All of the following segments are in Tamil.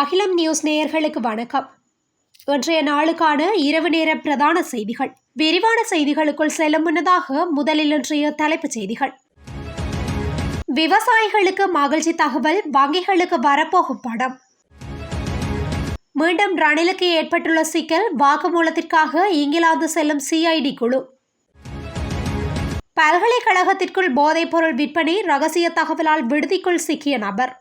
அகிலம் நியூஸ் நேயர்களுக்கு வணக்கம். இன்றைய நாளுக்கான இரவு நேர பிரதான செய்திகள். விரிவான செய்திகளுக்குள் செல்லும் முன்னதாக முதலில் இன்றைய தலைப்புச் செய்திகள். விவசாயிகளுக்கு மகிழ்ச்சி தகவல் வங்கிகளுக்கு வரப்போகும் படம் மீண்டும் ரணிலுக்கு ஏற்பட்டுள்ள சிக்கல் வாக்குமூலத்திற்காக இங்கிலாந்து செல்லும் சிஐடி குழு. பல்கலைக்கழகத்திற்குள் போதைப்பொருள் விற்பனை ரகசிய தகவலால் விடுதிக்குள் சிக்கிய நபர்.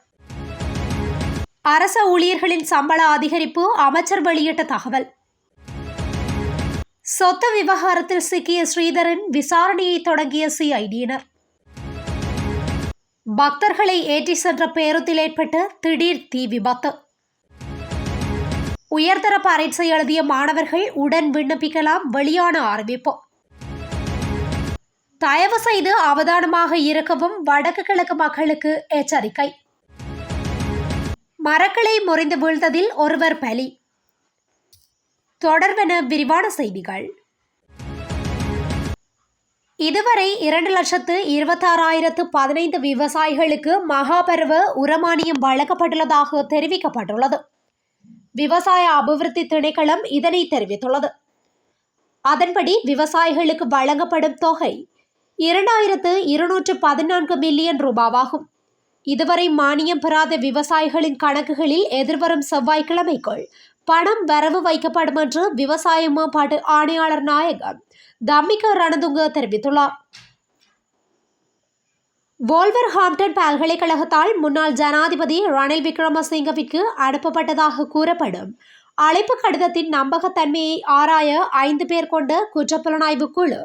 அரச ஊழியர்களின் சம்பள அதிகரிப்பு அமைச்சர் வெளியிட்ட தகவல். சொத்து விவகாரத்தில் சிக்கிய ஸ்ரீதரன் விசாரணையை தொடங்கிய சிஐடியினர். பக்தர்களை ஏற்றி சென்ற பேருந்தில் ஏற்பட்ட திடீர் தீ விபத்து. உயர்தர பரீட்சை எழுதிய மாணவர்கள் உடன் விண்ணப்பிக்கலாம் வெளியான அறிவிப்பு. தயவு செய்து அவதானமாக இருக்கவும் வடக்கு கிழக்கு மக்களுக்கு எச்சரிக்கை. மரக்களை முறிந்து வீழ்ந்ததில் ஒருவர் பலி. தொடர்பென விரிவான செய்திகள். இதுவரை இரண்டு லட்சத்து இருபத்தாறாயிரத்து பதினைந்து விவசாயிகளுக்கு மகாபருவ உரமானியம் வழங்கப்பட்டுள்ளதாக தெரிவிக்கப்பட்டுள்ளது. விவசாய அபிவிருத்தி திணைக்களம் இதனை தெரிவித்துள்ளது. அதன்படி விவசாயிகளுக்கு வழங்கப்படும் தொகை இரண்டாயிரத்து இருநூற்று பதினான்கு மில்லியன் ரூபாவாகும். இதுவரை மானியம் பெறாத விவசாயிகளின் கணக்குகளில் எதிர்வரும் செவ்வாய்க்கிழமைக்குள் பணம் வரவு வைக்கப்படும் என்று விவசாய மேம்பாட்டு ஆணையாளர் நாயகம் தம்மிக ரணதுங்க தெரிவித்துள்ளார். வோல்வர் ஹாம்டன் பல்கலைக்கழகத்தால் முன்னாள் ஜனாதிபதி ரணில் விக்ரமசிங்கவிற்கு அனுப்பப்பட்டதாக கூறப்படும் அழைப்பு கடிதத்தின் நம்பகத்தன்மையை ஆராய ஐந்து பேர் கொண்ட குற்றப்புலனாய்வு குழு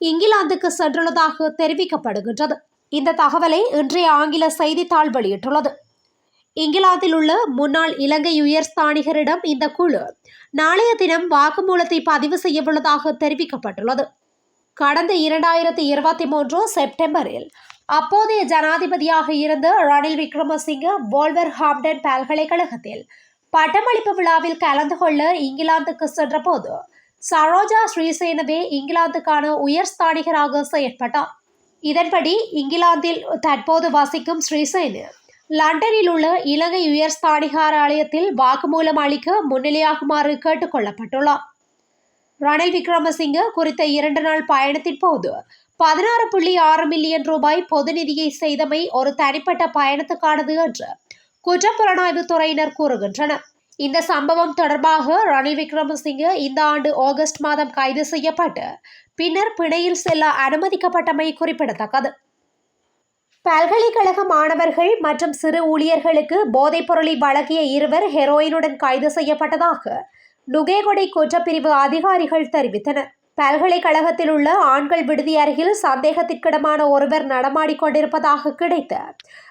இங்கிலாந்துக்கு சென்றுள்ளதாக தெரிவிக்கப்படுகின்றது. இந்த தகவலை இன்றைய ஆங்கில செய்தித்தாள் வெளியிட்டுள்ளது. இங்கிலாந்தில் உள்ள முன்னாள் இலங்கை உயர்ஸ்தானிகரிடம் இந்த குழு நாளைய தினம் வாக்குமூலத்தை பதிவு செய்யவுள்ளதாக தெரிவிக்கப்பட்டுள்ளது. கடந்த இரண்டாயிரத்தி இருபத்தி மூன்று செப்டம்பரில் அப்போதைய ஜனாதிபதியாக இருந்த ரணில் விக்ரமசிங்க போல்வர் ஹாம்டன் பல்கலைக்கழகத்தில் பட்டமளிப்பு விழாவில் கலந்து கொள்ள இங்கிலாந்துக்கு சென்றபோது சரோஜா ஸ்ரீசேனவே இங்கிலாந்துக்கான உயர்ஸ்தானிகராக செயற்பட்டார். இதன்படி இங்கிலாந்தில் தற்போது வசிக்கும் ஸ்ரீசேன் லண்டனில் உள்ள இலங்கை உயர்ஸ்தானிகார ஆலயத்தில் வாக்குமூலம் அளிக்க முன்னிலையாகுமாறு கேட்டுக்கொள்ளப்பட்டுள்ளார் ரணில் விக்ரமசிங்க குறித்த இரண்டு நாள் பயணத்தின் போது பதினாறு புள்ளி ஆறு மில்லியன் ரூபாய் பொது நிதியை செய்தமை ஒரு தனிப்பட்ட பயணத்துக்கானது என்று குற்றப்புலனாய்வு துறையினர் கூறுகின்றனர். இந்த சம்பவம் தொடர்பாக ரணில் விக்ரமசிங்க இந்த ஆண்டு ஆகஸ்ட் மாதம் கைது செய்யப்பட்டு பின்னர் பிணையில் செல்ல அனுமதிக்கப்பட்டமை குறிப்பிடத்தக்கது. பல்கலைக்கழக மாணவர்கள் மற்றும் சிறு ஊழியர்களுக்கு போதைப் பொருளை வழங்கிய இருவர் ஹெரோயினுடன் கைது செய்யப்பட்டதாக நுகேகொடை குற்றப்பிரிவு அதிகாரிகள் தெரிவித்தனர். பல்கலைக்கழகத்தில் உள்ள ஆண்கள் விடுதி அருகில் சந்தேகத்திற்கிடமான ஒருவர் நடமாடிக்கொண்டிருப்பதாக கிடைத்த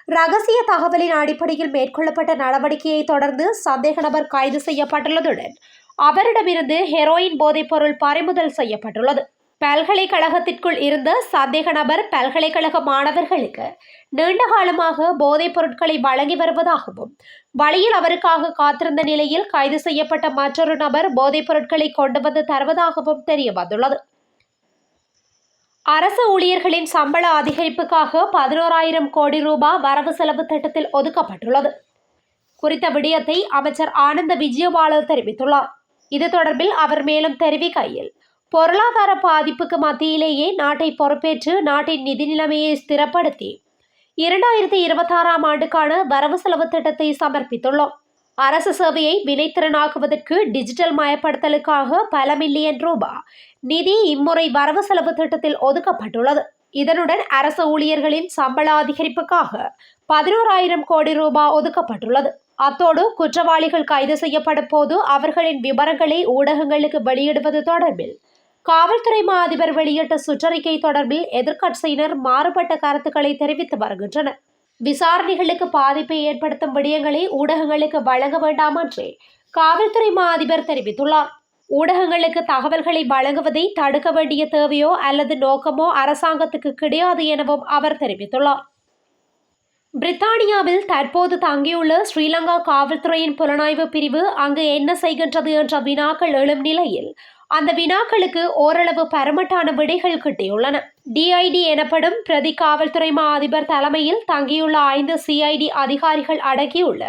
ரகசிய தகவலின் அடிப்படையில் மேற்கொள்ளப்பட்ட நடவடிக்கையை தொடர்ந்து சந்தேக நபர் கைது செய்யப்பட்டுள்ளதுடன் அவரிடமிருந்து ஹெரோயின் போதைப்பொருள் பறிமுதல் செய்யப்பட்டுள்ளது. பல்கலைக்கழகத்திற்குள் இருந்த சந்தேக நபர் பல்கலைக்கழக மாணவர்களுக்கு நீண்ட காலமாக போதைப் பொருட்களை வழங்கி வருவதாகவும் வழியில் அவருக்காக காத்திருந்த நிலையில் கைது செய்யப்பட்ட மற்றொரு நபர் போதைப் பொருட்களை கொண்டு வந்து தருவதாகவும் தெரிய வந்துள்ளது. அரசு ஊழியர்களின் சம்பள அதிகரிப்புக்காக பதினோராயிரம் கோடி ரூபாய் வரவு செலவு திட்டத்தில் ஒதுக்கப்பட்டுள்ளது. குறித்த விடயத்தை அமைச்சர் ஆனந்த விஜயபாலர் தெரிவித்துள்ளார். இது தொடர்பில் அவர் மேலும் தெரிவிக்கையில் பொருளாதார பாதிப்புக்கு மத்தியிலேயே நாட்டை பொறுப்பேற்று நாட்டின் நிதி நிலைமையை ஸ்திரப்படுத்தி இரண்டாயிரத்தி இருபத்தாறாம் ஆண்டுக்கான வரவு செலவு திட்டத்தை சமர்ப்பித்துள்ளோம். அரசு சேவையை வினைத்திறனாக்குவதற்கு டிஜிட்டல் மயப்படுத்தலுக்காக பல மில்லியன் ரூபாய் நிதி இம்முறை வரவு செலவு திட்டத்தில் ஒதுக்கப்பட்டுள்ளது. இதனுடன் அரசு ஊழியர்களின் சம்பள அதிகரிப்புக்காக பதினோராயிரம் கோடி ரூபாய் ஒதுக்கப்பட்டுள்ளது. அத்தோடு குற்றவாளிகள் கைது செய்யப்படும் போது அவர்களின் விவரங்களை ஊடகங்களுக்கு வெளியிடுவது தொடர்பில் காவல்துறை மா அதிபர் வெளியிட்ட சுற்றறிக்கை தொடர்பில் எதிர்க்கட்சியினர் மாறுபட்ட கருத்துக்களை தெரிவித்து வருகின்றனர். விசாரணைகளுக்கு பாதிப்பை ஏற்படுத்தும் விடயங்களை ஊடகங்களுக்கு வழங்க வேண்டாம் என்று காவல்துறை மா அதிபர் தெரிவித்துள்ளார். ஊடகங்களுக்கு தகவல்களை வழங்குவதை தடுக்க வேண்டிய தேவையோ அல்லது நோக்கமோ அரசாங்கத்துக்கு கிடையாது எனவும் அவர் தெரிவித்துள்ளார். பிரித்தானியாவில் தற்போது தங்கியுள்ள ஸ்ரீலங்கா காவல்துறையின் புலனாய்வு பிரிவு அங்கு என்ன செய்கின்றது என்ற வினாக்கள் எழும் நிலையில் அந்த வினாக்களுக்கு ஓரளவு பரமட்டான விடைகள் கிட்டியுள்ளன. டிஐடி எனப்படும் பிரதி காவல்துறை மா அதிபர் தலைமையில் தங்கியுள்ள ஐந்து சிஐடி அதிகாரிகள் அடங்கியுள்ள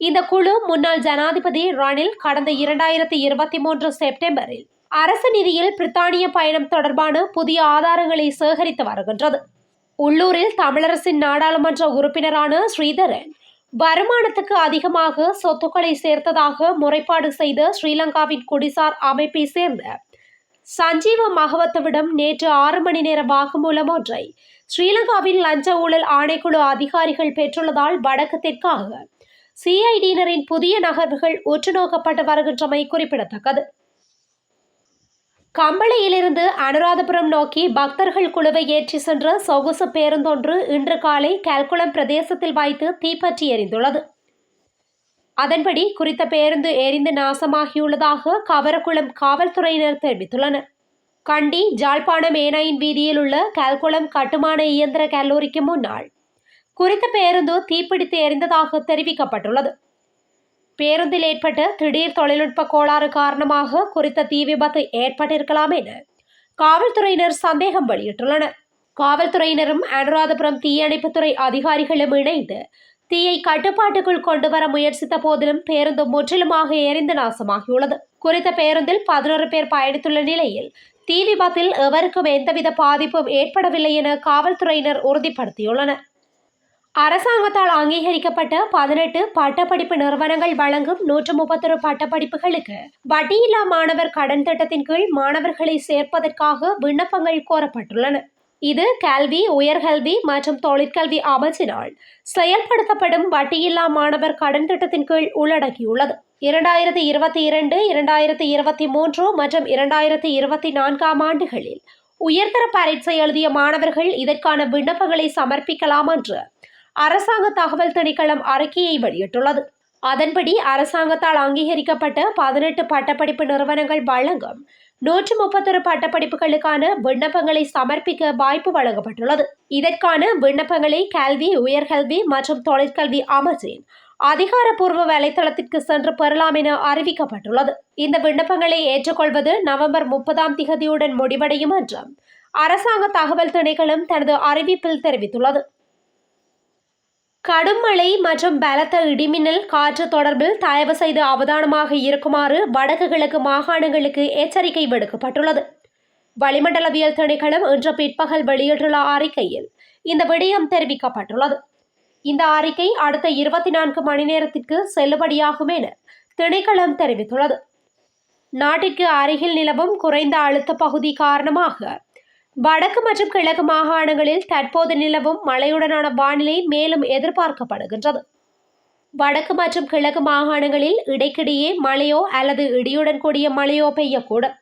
இந்த குழு முன்னாள் ஜனாதிபதி ரணில் கடந்த இரண்டாயிரத்தி இருபத்தி மூன்று செப்டம்பரில் அரசு நிதியில் பிரித்தானிய பயணம் தொடர்பான புதிய ஆதாரங்களை சேகரித்து வருகின்றது. உள்ளூரில் தமிழரசின் நாடாளுமன்ற உறுப்பினரான ஸ்ரீதரன் வருமானத்துக்கு அதிகமாக சொத்துக்களை சேர்த்ததாக முறைப்பாடு செய்த ஸ்ரீலங்காவின் குடிசார் அமைப்பை சேர்ந்த சஞ்சீவ மகவத்தவிடம் நேற்று ஆறு மணி நேர வாக்குமூலம் ஒன்றை. ஸ்ரீலங்காவின் லஞ்ச ஊழல் ஆணைக்குழு அதிகாரிகள் பெற்றுள்ளதால் வடக்கு தெற்காக சிஐடியினரின் புதிய நகர்வுகள் உற்று நோக்கப்பட்டு வருகின்றமை குறிப்பிடத்தக்கது. கம்பளையிலிருந்து அனுராதபுரம் நோக்கி பக்தர்கள் குழுவை ஏற்றி சென்ற சொகுசு பேருந்தொன்று இன்று காலை கல்குளம் பிரதேசத்தில் வைத்து தீப்பற்றி எரிந்துள்ளது அதன்படி குறித்த பேருந்து எரிந்து நாசமாகியுள்ளதாக கவரக்குளம் காவல்துறையினர் தெரிவித்துள்ளனர். கண்டி ஜாழ்ப்பாணம் ஏனாயின் வீதியில் உள்ள கல்குளம் கட்டுமான இயந்திர கல்லூரிக்கு முன்னாள் குறித்த பேருந்து தீப்பிடித்து எரிந்ததாக தெரிவிக்கப்பட்டுள்ளது. பேருந்தில் ஏற்பட்ட திடீர் தொழில்நுட்ப கோளாறு காரணமாக குறித்த தீ விபத்து ஏற்பட்டிருக்கலாம் என காவல்துறையினர் சந்தேகம் வெளியிட்டுள்ளனர். காவல்துறையினரும் அனுராதபுரம் தீயணைப்புத்துறை அதிகாரிகளும் இணைந்து தீயை கட்டுப்பாட்டுக்குள் கொண்டு வர முயற்சித்த போதிலும் பேருந்து முற்றிலுமாக எரிந்து நாசமாகியுள்ளது. குறித்த பேருந்தில் பதினோரு பேர் பயணித்துள்ள நிலையில் தீ விபத்தில் எவருக்கும் எந்தவித பாதிப்பும் ஏற்படவில்லை என காவல்துறையினர் உறுதிப்படுத்தியுள்ளனர். அரசாங்கத்தால் அங்கீகரிக்கப்பட்ட பதினெட்டு பட்டப்படிப்பு நிறுவனங்கள் வழங்கும் நூற்று முப்பத்தொரு பட்டப்படிப்புகளுக்கு வட்டியில்லா மாணவர் கடன் திட்டத்தின் கீழ் மாணவர்களை சேர்ப்பதற்காக விண்ணப்பங்கள் கோரப்பட்டுள்ளன. இது கல்வி உயர்கல்வி மற்றும் தொழிற்கல்வி அமைச்சினால் செயல்படுத்தப்படும் வட்டியில்லா மாணவர் கடன் திட்டத்தின் கீழ் உள்ளடக்கியுள்ளது. இரண்டாயிரத்தி இருபத்தி இரண்டு இரண்டாயிரத்தி இருபத்தி மூன்று மற்றும் இரண்டாயிரத்தி இருபத்தி நான்காம் ஆண்டுகளில் உயர்தர பரீட்சை எழுதிய மாணவர்கள் இதற்கான விண்ணப்பங்களை சமர்ப்பிக்கலாம் என்று அரசாங்க தகவல் திணைக்களம் அறிக்கையை வெளியிட்டுள்ளது. அதன்படி அரசாங்கத்தால் அங்கீகரிக்கப்பட்ட பதினெட்டு பட்டப்படிப்பு நிறுவனங்கள் வழங்கும் நூற்று முப்பத்தொரு பட்டப்படிப்புகளுக்கான விண்ணப்பங்களை சமர்ப்பிக்க வாய்ப்பு வழங்கப்பட்டுள்ளது. இதற்கான விண்ணப்பங்களை கல்வி உயர்கல்வி மற்றும் தொழிற்கல்வி அமைச்சின் அதிகாரப்பூர்வ வலைத்தளத்திற்கு சென்று பெறலாம் என அறிவிக்கப்பட்டுள்ளது. இந்த விண்ணப்பங்களை ஏற்றுக்கொள்வது நவம்பர் முப்பதாம் திகதியுடன் முடிவடையும் என்றும் அரசாங்க தகவல் திணைக்களம் தனது அறிவிப்பில் தெரிவித்துள்ளது. கடும் மழை மற்றும் பலத்த இடிமின்னல் காற்று தொடர்பில் தயவு செய்து அவதானமாக இருக்குமாறு வடக்கு கிழக்கு மாகாணங்களுக்கு எச்சரிக்கை விடுக்கப்பட்டுள்ளது. வளிமண்டலவியல் திணைக்களம் இன்று பிற்பகல் வெளியிட்டுள்ள அறிக்கையில் இந்த விடயம் தெரிவிக்கப்பட்டுள்ளது. இந்த அறிக்கை அடுத்த இருபத்தி நான்கு மணி நேரத்திற்கு செல்லுபடியாகும் என திணைக்களம் தெரிவித்துள்ளது. நாட்டிற்கு அருகில் நிலவும் குறைந்த அழுத்த பகுதி காரணமாக வடக்கு மற்றும் கிழக்கு மாகாணங்களில் தற்போது நிலவும் மழையுடனான வானிலை மேலும் எதிர்பார்க்கப்படுகின்றது. வடக்கு மற்றும் கிழக்கு மாகாணங்களில் இடைக்கிடையே மழையோ அல்லது இடியுடன் கூடிய மழையோ பெய்யக்கூடும்.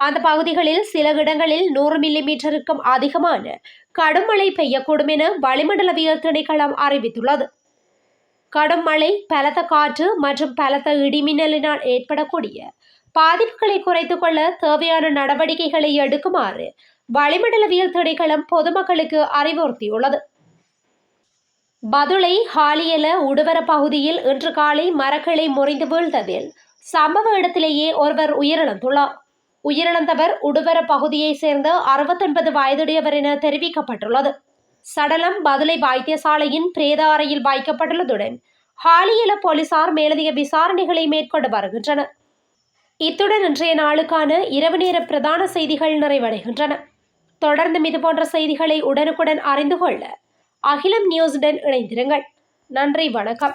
அந்த பகுதிகளில் சில இடங்களில் நூறு மில்லி மீட்டருக்கும் அதிகமான கடும் மழை பெய்யக்கூடும் என வளிமண்டலவியல் திணைக்களம் அறிவித்துள்ளது. கடும் மழை பலத்த காற்று மற்றும் பலத்த இடிமின்னலினால் ஏற்படக்கூடிய பாதிப்புகளை குறைத்துக் கொள்ள தேவையான நடவடிக்கைகளை எடுக்குமாறு வளிமண்டலவியல் திணைக்களம் பொதுமக்களுக்கு அறிவுறுத்தியுள்ளது. பதுளை ஹாலியல உடுவர பகுதியில் இன்று காலை மரக்களை முறிந்து வீழ்ந்ததில் சம்பவ இடத்திலேயே ஒருவர் உயிரிழந்துள்ளார். உயிரிழந்தவர் உடுவர பகுதியைச் சேர்ந்த அறுபத்தொன்பது வயதுடையவர் என தெரிவிக்கப்பட்டுள்ளது. சடலம் பதுளை வைத்தியசாலையின் பிரேத அறையில் வைக்கப்பட்டுள்ளதுடன் ஹாலியல போலீசார் மேலதிக விசாரணைகளை மேற்கொண்டு வருகின்றனர். இத்துடன் இன்றைய நாளுக்கான இரவு நேர பிரதான செய்திகள் நிறைவடைகின்றன. தொடர்ந்தும் இதுபோன்ற செய்திகளை உடனுக்குடன் அறிந்து கொள்ள அகிலம் நியூஸுடன் இணைந்திருங்கள். நன்றி வணக்கம்.